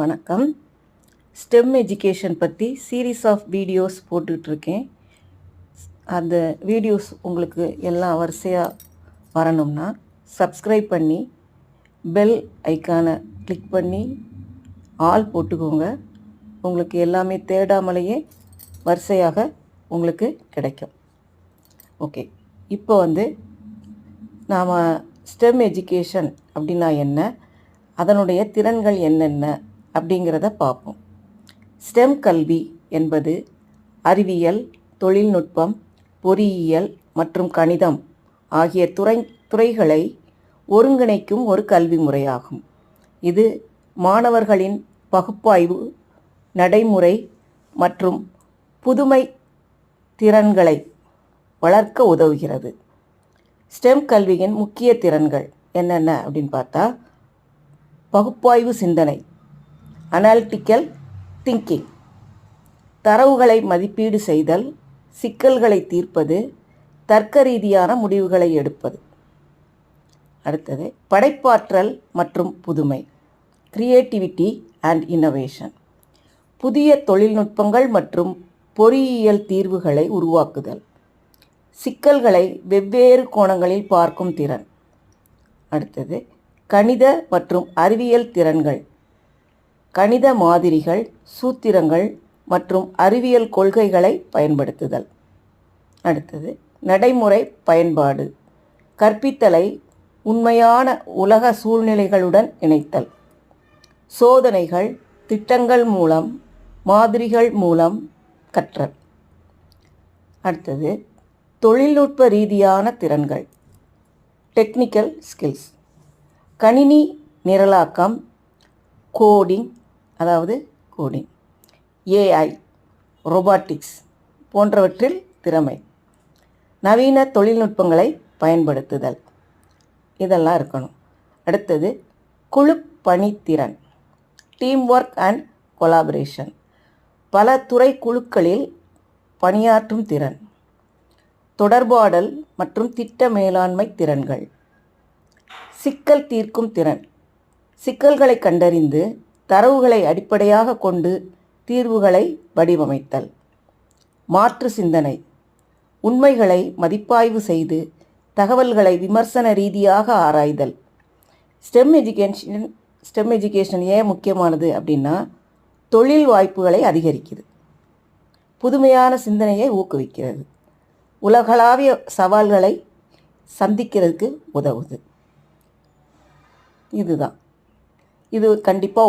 வணக்கம். STEM education பற்றி series of videos போட்டுட்ருக்கேன். அந்த வீடியோஸ் உங்களுக்கு எல்லாம் வரிசையாக வரணும்னா சப்ஸ்கிரைப் பண்ணி பெல் ஐக்கானை கிளிக் பண்ணி ஆல் போட்டுக்கோங்க. உங்களுக்கு எல்லாமே தேடாமலேயே வரிசையாக உங்களுக்கு கிடைக்கும். ஓகே இப்போ வந்து நாம் ஸ்டெம் எஜுகேஷன் அப்படின்னா என்ன? அதனுடைய திறன்கள் என்னென்ன? அப்படிங்கிறத பார்ப்போம். ஸ்டெம் கல்வி என்பது அறிவியல் தொழில்நுட்பம் பொறியியல் மற்றும் கணிதம் ஆகிய துறை துறைகளை ஒருங்கிணைக்கும் ஒரு கல்வி முறையாகும். இது மாணவர்களின் பகுப்பாய்வு நடைமுறை மற்றும் புதுமை திறன்களை வளர்க்க உதவுகிறது. ஸ்டெம் கல்வியின் முக்கிய திறன்கள் என்னென்ன அப்படின்னு பார்த்தா பகுப்பாய்வு சிந்தனை அனாலிட்டிக்கல் திங்கிங் தரவுகளை மதிப்பீடு செய்தல் சிக்கல்களை தீர்ப்பது தர்க்க ரீதியான முடிவுகளை எடுப்பது. அடுத்தது படைப்பாற்றல் மற்றும் புதுமை கிரியேட்டிவிட்டி அண்ட் இன்னோவேஷன் புதிய தொழில்நுட்பங்கள் மற்றும் பொறியியல் தீர்வுகளை உருவாக்குதல். சிக்கல்களை வெவ்வேறு கோணங்களில் பார்க்கும் திறன். அடுத்தது கணித மற்றும் அறிவியல் திறன்கள் கணித மாதிரிகள் சூத்திரங்கள் மற்றும் அறிவியல் கொள்கைகளை பயன்படுத்துதல். அடுத்தது நடைமுறை பயன்பாடு. கற்பித்தலை உண்மையான உலக சூழ்நிலைகளுடன் இணைத்தல். சோதனைகள் திட்டங்கள் மூலம் மாதிரிகள் மூலம் கற்றல். அடுத்தது தொழில்நுட்ப ரீதியான திறன்கள். டெக்னிக்கல் ஸ்கில்ஸ் கணினி நிரலாக்கம் கோடிங் அதாவது கோடிங். ஏஐ ரொபாட்டிக்ஸ் போன்றவற்றில் திறமை. நவீன தொழில்நுட்பங்களை பயன்படுத்துதல். இதெல்லாம் இருக்கணும். அடுத்தது குழு பணித்திறன். டீம் ஒர்க் அண்ட் கொலாபரேஷன் பல துறை குழுக்களில் பணியாற்றும் திறன். தொடர்பாடல் மற்றும் திட்ட மேலாண்மை திறன்கள். சிக்கல் தீர்க்கும் திறன். சிக்கல்களை கண்டறிந்து தரவுகளை அடிப்படையாக கொண்டு தீர்வுகளை வடிவமைத்தல். மாற்று சிந்தனை. உண்மைகளை மதிப்பாய்வு செய்து தகவல்களை விமர்சன ரீதியாக ஆராய்தல். ஸ்டெம் எஜுகேஷன் ஸ்டெம் எஜுகேஷன் ஏன் முக்கியமானது அப்படின்னா தொழில் வாய்ப்புகளை அதிகரிக்குது. புதுமையான சிந்தனையை ஊக்குவிக்கிறது. உலகளாவிய சவால்களை சந்திக்கிறதுக்கு உதவுது. இதுதான். இது கண்டிப்பாக